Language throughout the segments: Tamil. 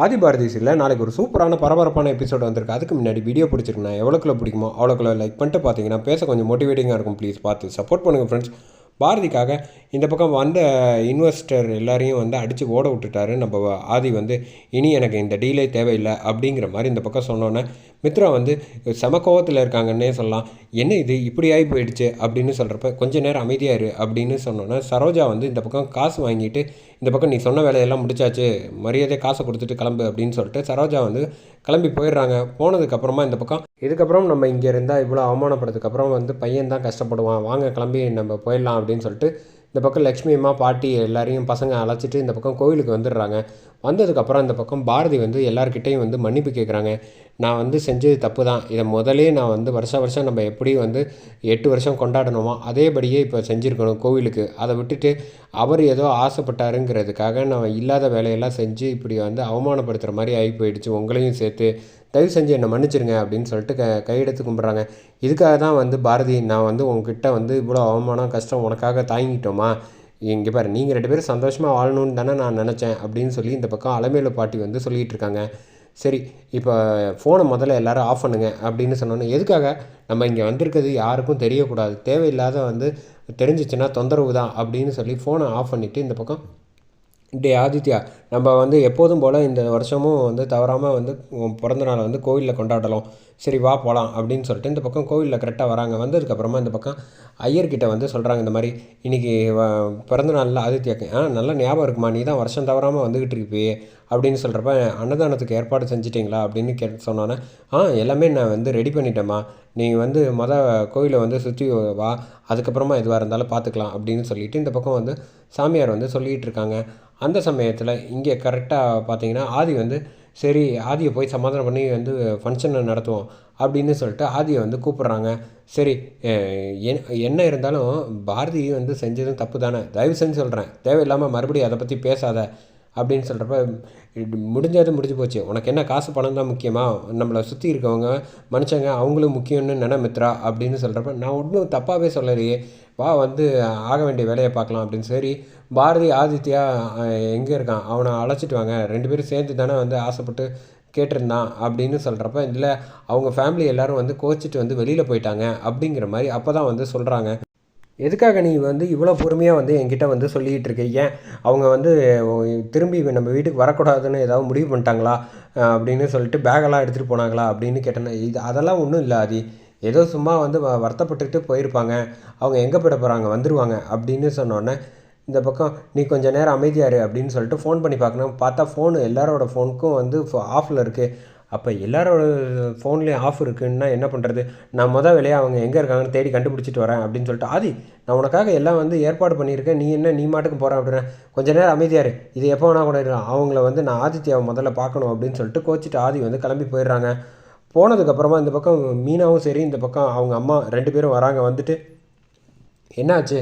ஆதி சீரில் நாளைக்கு ஒரு சூப்பரான பரபரப்பான எபிசோட் வந்திருக்கு. அதுக்கு முன்னாடி வீடியோ பிடிச்சிருக்குண்ணா எவ்வளோக்குள்ள பிடிக்குமோ அவ்வளோக்குள்ள லைக் பண்ணிட்டு பார்த்தீங்கன்னா பேச கொஞ்சம் மோட்டிவேட்டிங்காக இருக்கும். ப்ளீஸ் பார்த்து சப்போர்ட் பண்ணுங்கள் ஃப்ரெண்ட்ஸ் பாரதிக்காக இந்த பக்கம் வந்த இன்வெஸ்டர் எல்லாரையும் வந்து அடித்து ஓட விட்டுட்டாரு. நம்ம ஆதி வந்து இனி எனக்கு இந்த டீலே தேவையில்லை. அப்படிங்கிற மாதிரி இந்த பக்கம் சொன்னோன்னே மித்ரா வந்து சமக்கோவத்தில் கோவத்தில் இருக்காங்கன்னே சொல்லலாம். என்ன இது? இப்படி ஆகி போயிடுச்சு. அப்படின்னு சொல்கிறப்ப கொஞ்ச நேரம் அமைதியாக இரு. அப்படின்னு சொன்னோன்னா சரோஜா வந்து இந்த பக்கம் காசு வாங்கிட்டு இந்த பக்கம் நீ சொன்ன வேலையெல்லாம் முடிச்சாச்சு. மரியாதை காசை கொடுத்துட்டு கிளம்பு. அப்படின்னு சொல்லிட்டு சரோஜா வந்து கிளம்பி போயிடுறாங்க. போனதுக்கப்புறமா இந்த பக்கம் இதுக்கப்புறம் நம்ம இங்கே இருந்தால் இவ்வளோ அவமானப்படுறதுக்கப்புறம் வந்து பையன் தான் கஷ்டப்படுவான். வாங்க கிளம்பி நம்ம போயிடலாம். அப்படின்னு சொல்லிட்டு இந்த பக்கம் லக்ஷ்மி அம்மா பாட்டி எல்லாரையும் பசங்க அழைச்சிட்டு இந்த பக்கம் கோவிலுக்கு வந்துடுறாங்க. வந்ததுக்கப்புறம் இந்த பக்கம் பாரதி வந்து எல்லாருக்கிட்டையும் வந்து மன்னிப்பு கேட்குறாங்க நான் வந்து செஞ்சது தப்பு தான் இதை முதலே நான் வந்து வருஷ வருஷம் நம்ம எப்படி வந்து எட்டு வருஷம் கொண்டாடணுமோ? அதேபடியே இப்போ செஞ்சுருக்கணும் கோவிலுக்கு. அதை விட்டுட்டு அவர் ஏதோ ஆசைப்பட்டாருங்கிறதுக்காக நான் இல்லாத வேலையெல்லாம் செஞ்சு இப்படி வந்து அவமானப்படுத்துகிற மாதிரி ஆகி போயிடுச்சு. உங்களையும் சேர்த்து தயவு செஞ்சு என்னை மன்னிச்சிருங்க அப்படின்னு சொல்லிட்டு க கையெடுத்து கும்பிட்றாங்க. இதுக்காக தான் வந்து பாரதி நான் வந்து உங்ககிட்ட வந்து இவ்வளோ அவமானம் கஷ்டம் உனக்காக தாங்கிட்டோமா இங்கே பாரு நீங்கள் ரெண்டு பேரும் சந்தோஷமாக வாழணும்னு தானே நான் நினச்சேன் அப்படின்னு சொல்லி இந்த பக்கம் அலமேலு பாட்டி வந்து சொல்லிகிட்டு இருக்காங்க. சரி இப்போ ஃபோனை முதல்ல எல்லோரும் ஆஃப் பண்ணுங்க அப்படின்னு சொன்னோன்னே எதுக்காக? நம்ம இங்கே வந்திருக்கிறது யாருக்கும் தெரியக்கூடாது. தேவையில்லாத வந்து தெரிஞ்சிச்சுன்னா தொந்தரவு தான் அப்படின்னு சொல்லி ஃபோனை ஆஃப் பண்ணிவிட்டு இந்த பக்கம் டே ஆதித்யா நம்ம வந்து எப்போதும் போல் இந்த வருஷமும் வந்து தவறாமல் வந்து உன் பிறந்த நாளை வந்து கோவிலில் கொண்டாடலாம். சரி வா போகலாம் அப்படின்னு சொல்லிட்டு இந்த பக்கம் கோவிலில் கரெக்டாக வராங்க. வந்ததுக்கப்புறமா இந்த பக்கம் ஐயர்கிட்ட வந்து சொல்கிறாங்க இந்த மாதிரி இன்றைக்கி பிறந்த நாளில் ஆதித்யாக்கு ஆ நல்லா ஞாபகம் இருக்குமா? நீ தான் வருஷம் தவறாமல் வந்துக்கிட்டு இருப்பியே அப்படின்னு சொல்கிறப்ப அன்னதானத்துக்கு ஏற்பாடு செஞ்சிட்டிங்களா அப்படின்னு கே சொன்னோன்னே ஆ எல்லாமே நான் வந்து ரெடி பண்ணிட்டேம்மா. நீ வந்து மொதல் கோவிலை வந்து சுற்றி வா அதுக்கப்புறமா எதுவாக இருந்தாலும் பார்த்துக்கலாம் அப்படின்னு சொல்லிட்டு இந்த பக்கம் வந்து சாமியார் வந்து சொல்லிகிட்டு இருக்காங்க. அந்த சமயத்தில் இங்கே கரெக்டாக பார்த்தீங்கன்னா ஆதி வந்து சரி ஆதியை போய் சமாதானம் பண்ணி வந்து ஃபங்க்ஷனை நடத்துவோம் அப்படின்னு சொல்லிட்டு ஆதியை வந்து கூப்பிட்றாங்க. சரி என்ன இருந்தாலும் பாரதி வந்து செஞ்சதும் தப்பு தானே தயவு செஞ்சு சொல்கிறேன் தேவையில்லாமல் மறுபடியும் அதை பற்றி பேசாத. அப்படின்னு சொல்கிறப்ப முடிஞ்சது முடிஞ்சு போச்சு. உனக்கு என்ன காசு பணம் தான் முக்கியமாக நம்மளை சுற்றி இருக்கவங்க மனுஷங்க அவங்களும் முக்கியம்னு நினை மித்ரா அப்படின்னு சொல்கிறப்ப நான் ஒன்றும் தப்பாகவே சொல்லலையே. வா வந்து ஆக வேண்டிய வேலையை பார்க்கலாம் அப்படின்னு சரி பாரதி ஆதித்யா எங்கே இருக்கான்? அவனை அழைச்சிட்டு வாங்க. ரெண்டு பேரும் சேர்ந்து தானே வந்து ஆசைப்பட்டு கேட்டிருந்தான் அப்படின்னு சொல்கிறப்ப இல்லை அவங்க ஃபேமிலி எல்லோரும் வந்து கோச்சிட்டு வந்து வெளியில் போயிட்டாங்க அப்படிங்கிற மாதிரி அப்போ தான் வந்து சொல்கிறாங்க எதுக்காக நீ வந்து இவ்வளோ பொறுமையாக வந்து என்கிட்ட வந்து சொல்லிகிட்டு இருக்க? ஏன் அவங்க வந்து திரும்பி நம்ம வீட்டுக்கு வரக்கூடாதுன்னு ஏதாவது முடிவு பண்ணிட்டாங்களா? அப்படின்னு சொல்லிட்டு பேகெல்லாம் எடுத்துகிட்டு போனாங்களா? அப்படின்னு கேட்டேன். இது அதெல்லாம் ஒன்றும் இல்லை அது ஏதோ சும்மா வந்து வருத்தப்பட்டுட்டு போயிருப்பாங்க. அவங்க எங்கே போயிட போகிறாங்க வந்துடுவாங்க அப்படின்னு சொன்னோன்னே இந்த பக்கம் நீ கொஞ்சம் நேரம் அமைதியாரு அப்படின்னு சொல்லிட்டு ஃபோன் பண்ணி பார்க்கணும். பார்த்தா ஃபோனு எல்லாரோட ஃபோனுக்கும் வந்து ஆஃபில் இருக்குது அப்போ எல்லாரோட ஃபோன்லேயும் ஆஃப் இருக்குன்னா என்ன பண்ணுறது நான் மொதல் வேலையாக அவங்க எங்கே இருக்காங்கன்னு தேடி கண்டுபிடிச்சிட்டு வரேன் அப்படின்னு சொல்லிட்டு ஆதி நான் உனக்காக எல்லாம் வந்து ஏற்பாடு பண்ணியிருக்கேன். நீ என்ன நீ மாட்டுக்கு போகிறேன் அப்படின்னா. கொஞ்ச நேரம் அமைதியாரு இது எப்போ வேணால் கூட இருக்கலாம். அவங்கள வந்து நான் ஆதித்யாவை முதல்ல பார்க்கணும் அப்படின்னு சொல்லிட்டு கோச்சிட்டு ஆதி வந்து கிளம்பி போயிடுறாங்க. போனதுக்கப்புறமா இந்த பக்கம் மீனாவும் சரி இந்த பக்கம் அவங்க அம்மா ரெண்டு பேரும் வராங்க. வந்துட்டு என்னாச்சு?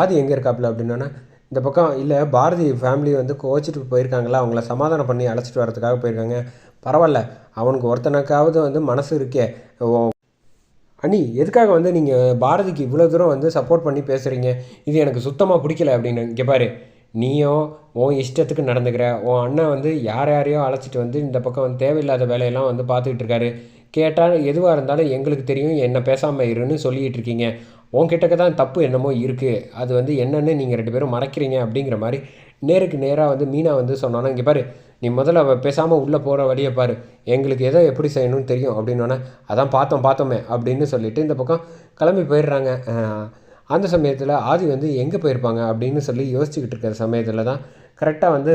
ஆதி எங்கே இருக்காப்புல? அப்படின்னா இந்த பக்கம் இல்லை பாரதி ஃபேமிலி வந்து கோச்சிட்டு போயிருக்காங்களா? அவங்கள சமாதானம் பண்ணி அழைச்சிட்டு வரதுக்காக போயிருக்காங்க. பரவாயில்ல அவனுக்கு ஒருத்தனுக்காவது வந்து மனசு இருக்கே. அண்ணி எதுக்காக வந்து நீங்கள் பாரதிக்கு இவ்வளோ தூரம் வந்து சப்போர்ட் பண்ணி பேசுகிறீங்க இது எனக்கு சுத்தமாக பிடிக்கல அப்படின்னு. இங்கே பாரு நீயோ உன் இஷ்டத்துக்கு நடந்துக்கிற உன் அண்ணன் வந்து யார் யாரையோ அழைச்சிட்டு வந்து இந்த பக்கம் வந்து தேவையில்லாத வேலையெல்லாம் வந்து பார்த்துக்கிட்டு இருக்காரு. கேட்டால் எதுவாக இருந்தாலும் எங்களுக்கு தெரியும் என்ன பேசாமல் இருன்னு சொல்லிகிட்டு இருக்கீங்க. உன்கிட்டக்க தான் தப்பு என்னமோ இருக்குது அது வந்து என்னென்னு நீங்கள் ரெண்டு பேரும் மறைக்கிறீங்க அப்படிங்கிற மாதிரி நேருக்கு நேராக வந்து மீனா வந்து சொன்னோன்னா இங்கே பாரு நீ முதல்ல பேசாமல் உள்ளே போகிற வழியை பாரு. எங்களுக்கு எதை எப்படி செய்யணும்னு தெரியும் அப்படின்னோடனே அதான் பார்த்தோம் பார்த்தோமே அப்படின்னு சொல்லிட்டு இந்த பக்கம் கிளம்பி போயிடுறாங்க. அந்த சமயத்தில் ஆதி வந்து எங்கே போயிருப்பாங்க அப்படின்னு சொல்லி யோசிச்சுக்கிட்டு இருக்கிற சமயத்தில் தான் கரெக்டாக வந்து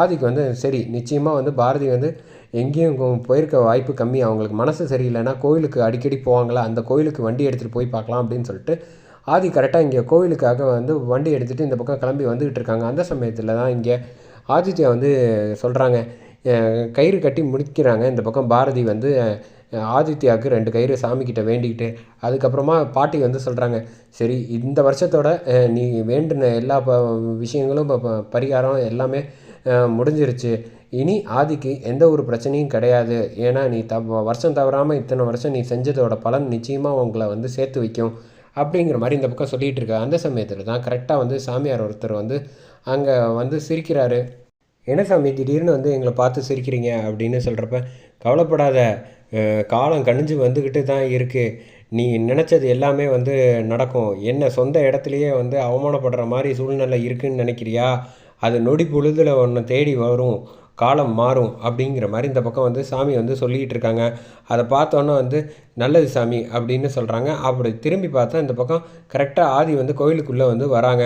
ஆதிக்கு வந்து சரி நிச்சயமாக வந்து பாரதி வந்து எங்கேயும் போயிருக்க வாய்ப்பு கம்மி. அவங்களுக்கு மனசு சரியில்லைன்னா கோவிலுக்கு அடிக்கடி போவாங்களா? அந்த கோவிலுக்கு வண்டி எடுத்துகிட்டு போய் பார்க்கலாம் அப்படின்னு சொல்லிட்டு ஆதி கரெக்டாக இங்கே கோவிலுக்காக வந்து வண்டி எடுத்துகிட்டு இந்த பக்கம் கிளம்பி வந்துக்கிட்டு இருக்காங்க. அந்த சமயத்தில் தான் இங்கே ஆதித்யா வந்து சொல்கிறாங்க கயிறு கட்டி முடிக்கிறாங்க. இந்த பக்கம் பாரதி வந்து ஆதித்யாவுக்கு ரெண்டு கயிறு சாமிக்கிட்ட வேண்டிக்கிட்டு அதுக்கப்புறமா பாட்டி வந்து சொல்கிறாங்க சரி இந்த வருஷத்தோட நீ வேண்டின எல்லா ப விஷயங்களும் பரிகாரம் எல்லாமே முடிஞ்சிருச்சு. இனி ஆதிக்கு எந்த ஒரு பிரச்சனையும் கிடையாது. ஏன்னா நீ த வருஷம் தவறாமல் இத்தனை வருஷம் நீ செஞ்சதோட பலன் நிச்சயமாக உங்களை வந்து சேர்த்து வைக்கும். அப்படிங்கிற மாதிரி இந்த பக்கம் சொல்லிகிட்டு இருக்க அந்த சமயத்தில் தான் கரெக்டாக வந்து சாமியார் ஒருத்தர் வந்து அங்கே வந்து சிரிக்கிறாரு. என்ன சாமி திடீர்னு வந்து எங்களை பார்த்து சிரிக்கிறீங்க அப்படின்னு சொல்கிறப்ப கவலைப்படாத காலம் கணிஞ்சு வந்துக்கிட்டு தான் இருக்குது நீ நினச்சது எல்லாமே வந்து நடக்கும். என்ன சொந்த இடத்துலையே வந்து அவமானப்படுற மாதிரி சூழ்நிலை இருக்குதுன்னு நினைக்கிறியா? அது நொடி பொழுதில் ஒன்று தேடி வரும். காலம் மாறும் அப்படிங்கிற மாதிரி இந்த பக்கம் வந்து சாமி வந்து சொல்லிக்கிட்டு இருக்காங்க. அதை பார்த்தோன்னே வந்து நல்லது சாமி அப்படின்னு சொல்கிறாங்க அப்படி திரும்பி பார்த்தா இந்த பக்கம் கரெக்டாக ஆதி வந்து கோயிலுக்குள்ளே வந்து வராங்க.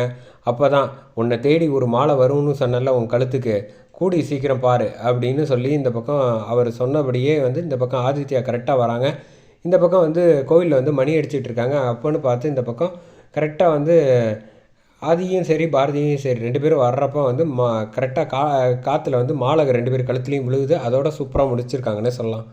அப்போ தான் உன்னை தேடி ஒரு மாலை வரும்னு சொன்னல உன் கழுத்துக்கு. கூடி சீக்கிரம் பாரு அப்படின்னு சொல்லி இந்த பக்கம் அவர் சொன்னபடியே வந்து இந்த பக்கம் ஆதித்யா கரெக்டாக வராங்க. இந்த பக்கம் வந்து கோவிலில் வந்து மணி அடிச்சிட்டு இருக்காங்க. அப்போன்னு பார்த்து இந்த பக்கம் கரெக்டாக வந்து ஆதியும் சரி பாரதியும் சரி ரெண்டு பேரும் வர்றப்போ வந்து மா கரெக்டாக கா காற்றுல வந்து மாலை ரெண்டு பேர் கழுத்துலையும் விழுகுது அதோட சூப்பராக முடிச்சிருக்காங்கன்னே சொல்லலாம்.